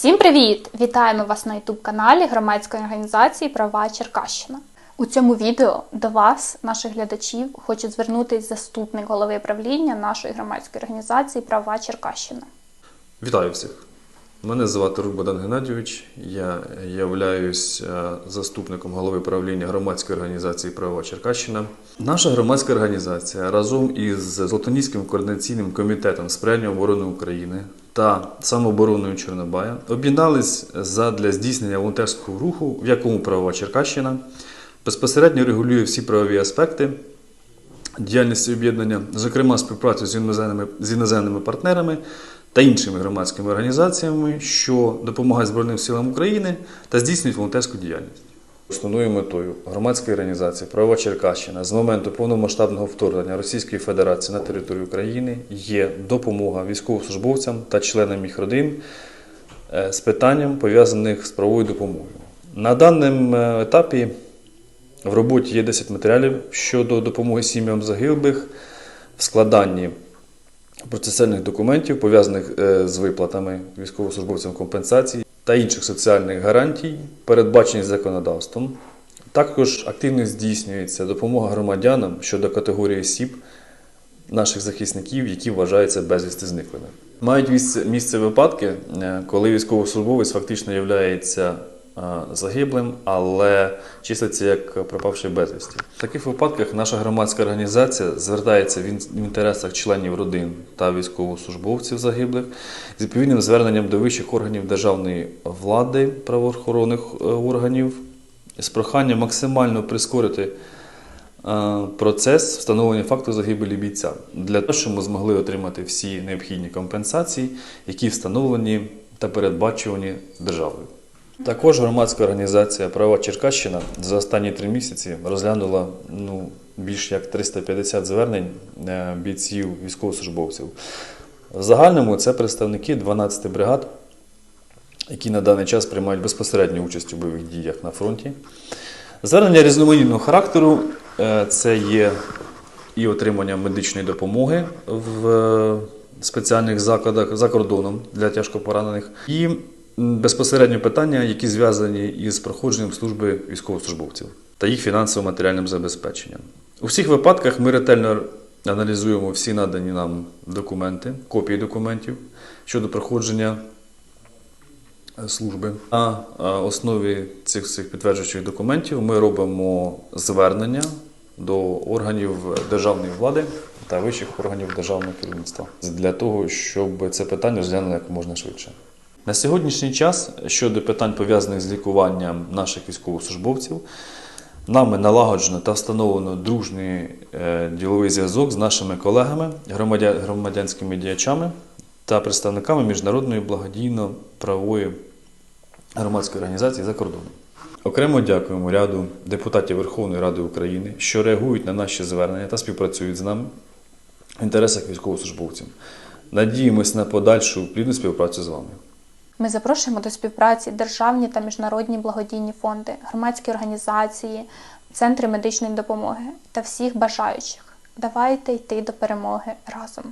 Всім привіт! Вітаємо вас на ютуб-каналі громадської організації Права Черкащина. У цьому відео до вас, наших глядачів, хоче звернутись заступник голови правління нашої громадської організації Права Черкащина. Вітаю всіх! Мене звати Рук Богдан Геннадійович. Я являюсь е, заступником голови правління громадської організації Права Черкащина. Наша громадська організація разом із Золотоніським координаційним комітетом сприяння оборони України та самообороною Чорнобая об'єднались задля здійснення волонтерського руху, в якому Права Черкащина безпосередньо регулює всі правові аспекти діяльності об'єднання, зокрема співпрацю з іноземними, з іноземними партнерами та іншими громадськими організаціями, що допомагають Збройним силам України та здійснюють волонтерську діяльність. Основною метою громадської організації Правова Черкащина з моменту повномасштабного вторгнення Російської Федерації на територію України є допомога військовослужбовцям та членам їх родин е, з питанням пов'язаних з правовою допомогою. На даному е, етапі в роботі є 10 матеріалів щодо допомоги сім'ям загиблих в складанні процесуальних документів, пов'язаних е, з виплатами військовослужбовцям компенсацій та інших соціальних гарантій, передбачених законодавством. Також активно здійснюється допомога громадянам щодо категорії осіб, наших захисників, які вважаються безвісти зниклими. Мають місце, випадки, е, коли військовослужбовець фактично є загиблим, але числиться як пропавший безвісті. В таких випадках наша громадська організація звертається в інтересах членів родин та військовослужбовців загиблих з відповідним зверненням до вищих органів державної влади, правоохоронних е, органів з проханням максимально прискорити е, процес встановлення факту загибелі бійця для того, щоб ми змогли отримати всі необхідні компенсації, які встановлені та передбачувані державою. Також громадська організація Права Черкащина за останні три місяці розглянула ну, більш як 350 звернень е, бійців військовослужбовців. В загальному це представники 12 бригад, які на даний час приймають безпосередню участь у бойових діях на фронті. Звернення різноманітного характеру е, це є і отримання медичної допомоги в е, спеціальних закладах за кордоном для тяжкопоранених, і безпосередньо питання, які зв'язані із проходженням служби військовослужбовців та їх фінансово-матеріальним забезпеченням. У всіх випадках ми ретельно аналізуємо всі надані нам документи, копії документів щодо проходження е, служби. На е, основі цих цих підтверджуючих документів ми робимо звернення до органів державної влади та вищих органів державного керівництва для того, щоб це питання розглянули як можна швидше. На сьогоднішній час щодо питань пов'язаних з лікуванням наших військовослужбовців, нами налагоджено та встановлено дружний е, діловий зв'язок з нашими колегами, громадянськими діячами та представниками міжнародної благодійно-правової громадської організації за кордоном. Окремо дякуємо ряду депутатів Верховної Ради України, що реагують на наші звернення та співпрацюють з нами в інтересах військовослужбовців. Надіємось на подальшу плідну співпрацю з вами. Ми запрошуємо до співпраці державні та міжнародні благодійні фонди, громадські організації, центри медичної допомоги та всіх бажаючих. Давайте йти до перемоги разом.